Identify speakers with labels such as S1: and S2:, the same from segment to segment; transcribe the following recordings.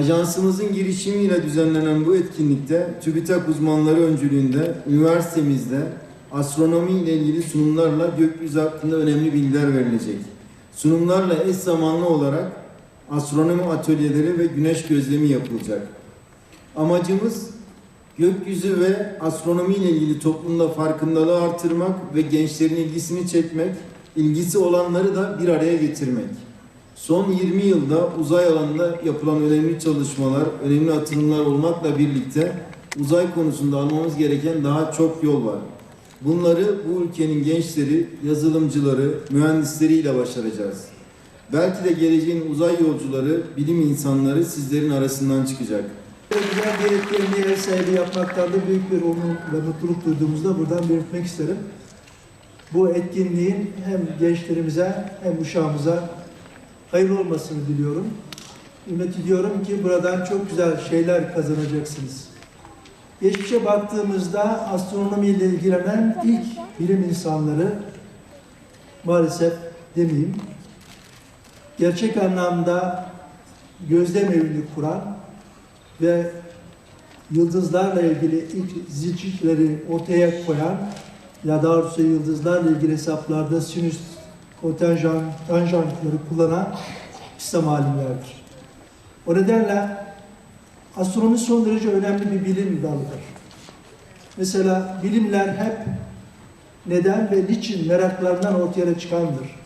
S1: Ajansımızın girişimiyle düzenlenen bu etkinlikte TÜBİTAK uzmanları öncülüğünde üniversitemizde astronomi ile ilgili sunumlarla gökyüzü hakkında önemli bilgiler verilecek. Sunumlarla eş zamanlı olarak astronomi atölyeleri ve güneş gözlemi yapılacak. Amacımız gökyüzü ve astronomi ile ilgili toplumda farkındalığı artırmak ve gençlerin ilgisini çekmek, ilgisi olanları da bir araya getirmek. Son 20 yılda uzay alanında yapılan önemli çalışmalar, önemli atılımlar olmakla birlikte uzay konusunda almamız gereken daha çok yol var. Bunları bu ülkenin gençleri, yazılımcıları, mühendisleriyle başaracağız. Belki de geleceğin uzay yolcuları, bilim insanları sizlerin arasından çıkacak.
S2: Güzel etkinliğe ev sahibi yapmaktan da büyük bir onur ve mutluluk duyduğumuzu da buradan belirtmek isterim. Bu etkinliğin hem gençlerimize hem uşağımıza hayırlı olmasını diliyorum. Ümit ediyorum ki buradan çok güzel şeyler kazanacaksınız. Geçmişe baktığımızda astronomiyle ilgilenen ilk bilim insanları maalesef demeyeyim, gerçek anlamda gözlem evini kuran ve yıldızlarla ilgili ilk zilçikleri ortaya koyan ya daha doğrusu yıldızlarla ilgili hesaplarda sinüs kotanjan, tanjantları kullanan İslam alimlerdir. O nedenle astronomi son derece önemli bir bilim dalıdır. Mesela bilimler hep neden ve niçin meraklarından ortaya çıkandır.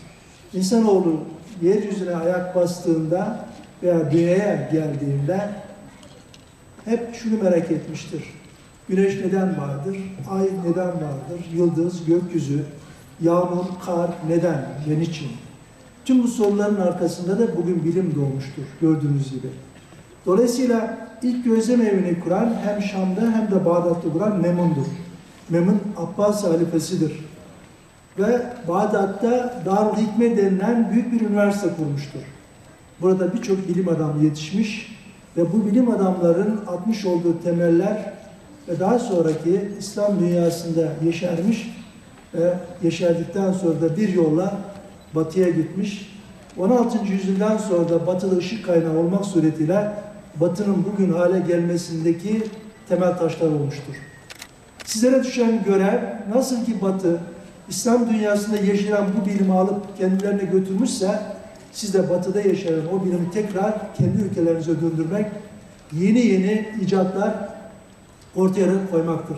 S2: İnsanoğlu yeryüzüne ayak bastığında veya dünyaya geldiğinde hep şunu merak etmiştir. Güneş neden vardır? Ay neden vardır? Yıldız, gökyüzü, yağmur, kar neden ve niçin? Tüm bu soruların arkasında da bugün bilim doğmuştur gördüğünüz gibi. Dolayısıyla ilk gözlem evini kuran hem Şam'da hem de Bağdat'ta kuran Memun'dur. Memun Abbas halifesidir. Ve Bağdat'ta Darül Hikme denilen büyük bir üniversite kurmuştur. Burada birçok bilim adamı yetişmiş ve bu bilim adamların atmış olduğu temeller ve daha sonraki İslam dünyasında yeşermiş ve yeşerdikten sonra da bir yolla batıya gitmiş. 16. yüzyıldan sonra da batıda ışık kaynağı olmak suretiyle batının bugün hale gelmesindeki temel taşlar olmuştur. Sizlere düşen görev nasıl ki batı İslam dünyasında yaşayan bu bilimi alıp kendilerine götürmüşse siz de batıda yaşayan o bilimi tekrar kendi ülkelerinize döndürmek, yeni yeni icatlar ortaya koymaktır.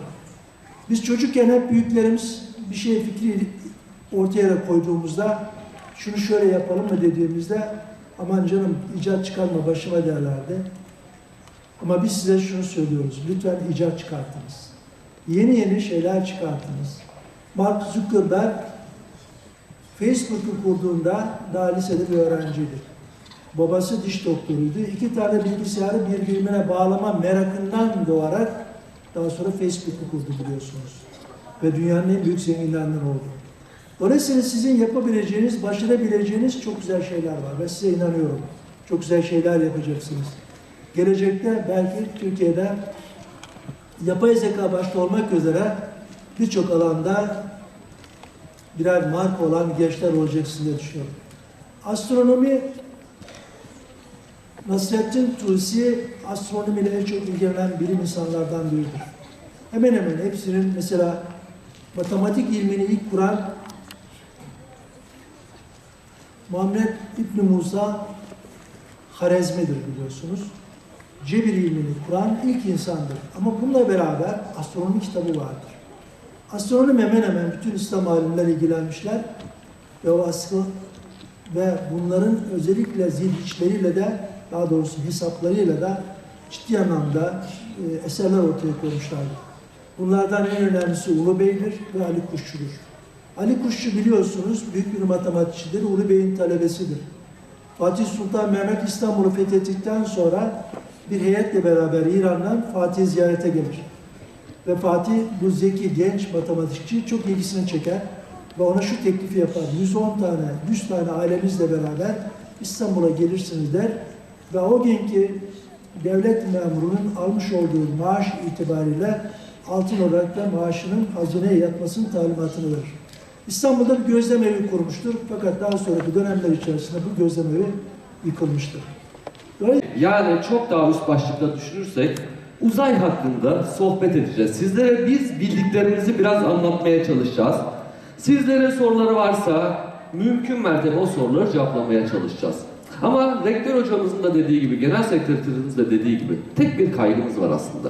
S2: Biz çocukken hep büyüklerimiz bir şey fikri ortaya koyduğumuzda şunu şöyle yapalım mı dediğimizde aman canım icat çıkarma başıma derlerdi. Ama biz size şunu söylüyoruz. Lütfen icat çıkartınız. Yeni yeni şeyler çıkartınız. Mark Zuckerberg Facebook'u kurduğunda daha lisede bir öğrenciydi. Babası diş doktoruydu. İki tane bilgisayarı birbirine bağlama merakından doğarak daha sonra Facebook'u kurdu biliyorsunuz. Ve dünyanın en büyük zenginlerinden oldu. Dolayısıyla sizin yapabileceğiniz, başarabileceğiniz çok güzel şeyler var ve size inanıyorum. Çok güzel şeyler yapacaksınız. Gelecekte belki Türkiye'de yapay zeka başta olmak üzere birçok alanda birer marka olan gençler olacaksın diye düşünüyorum. Astronomi Nasrettin Tusi astronomiyle en çok ilgilenen bilim insanlardan biridir. Hemen hemen hepsinin mesela matematik ilmini ilk kuran Muhammed İbni Musa Harezmi'dir biliyorsunuz. Cebir ilmini kuran ilk insandır. Ama bununla beraber astronomi kitabı vardır. Astronomi hemen hemen bütün İslam alimler ilgilenmişler ve o asıl ve bunların özellikle zilhiçleriyle de daha doğrusu hesaplarıyla da ciddi anlamda e, eserler ortaya koymuşlardır. Bunlardan en önemlisi Ulu Bey'dir ve Ali Kuşçu'dur. Ali Kuşçu biliyorsunuz büyük bir matematikçidir, Ulu Bey'in talebesidir. Fatih Sultan Mehmet İstanbul'u fethettikten sonra bir heyetle beraber İran'dan Fatih ziyarete gelir. Ve Fatih bu zeki genç matematikçi çok ilgisini çeker ve ona şu teklifi yapar. 110 tane, 100 tane ailemizle beraber İstanbul'a gelirsiniz der ve o günkü devlet memurunun almış olduğu maaş itibariyle altın olarak da maaşının hazineye yatmasının talimatını verir. İstanbul'da bir gözlem evi kurmuştur fakat daha sonraki dönemler içerisinde bu gözlem evi yıkılmıştır.
S3: Yani çok daha üst başlıkta düşünürsek uzay hakkında sohbet edeceğiz. Sizlere biz bildiklerimizi biraz anlatmaya çalışacağız. Sizlere soruları varsa mümkün mertebe o soruları cevaplamaya çalışacağız. Ama rektör hocamızın da dediği gibi, genel sekreterimiz de dediği gibi tek bir kaygımız var aslında.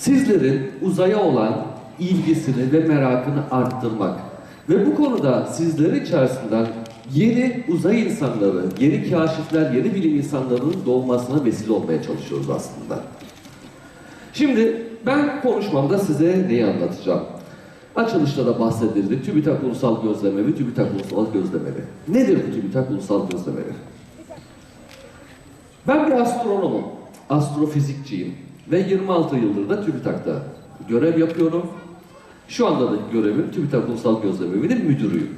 S3: Sizlerin uzaya olan ilgisini ve merakını arttırmak ve bu konuda sizler içerisinden yeni uzay insanları, yeni kaşifler, yeni bilim insanlarının doğmasına vesile olmaya çalışıyoruz aslında. Şimdi ben konuşmamda size neyi anlatacağım? Açılışta da bahsedildi. TÜBİTAK Ulusal Gözlemevi, TÜBİTAK Ulusal Gözlemevi. Nedir bu TÜBİTAK Ulusal Gözlemevi? Ben bir astronomum, astrofizikçiyim ve 26 yıldır da TÜBİTAK'ta görev yapıyorum. Şu anda da görevim TÜBİTAK Ulusal Gözlemevi'nin müdürüyüm.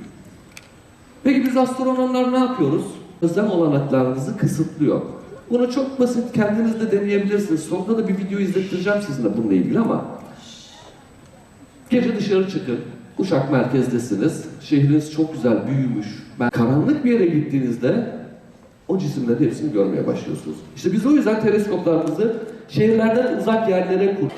S3: Peki biz astronomlar ne yapıyoruz? Gözlem olanaklarınızı kısıtlıyor. Bunu çok basit kendiniz de deneyebilirsiniz. Sonunda da bir video izlettireceğim sizinle bununla ilgili ama Gece dışarı çıkın. Uşak merkezdesiniz. Şehriniz çok güzel büyümüş. Ben karanlık bir yere gittiğinizde o cisimlerin hepsini görmeye başlıyorsunuz. İşte biz o yüzden teleskoplarımızı şehirlerden uzak yerlere kur.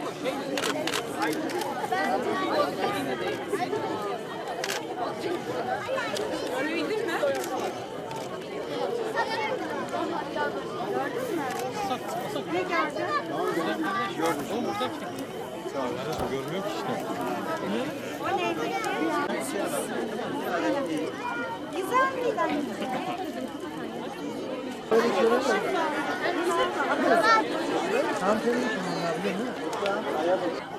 S4: Güzel miydi?
S2: Tam senin için bunlar biliyor musun?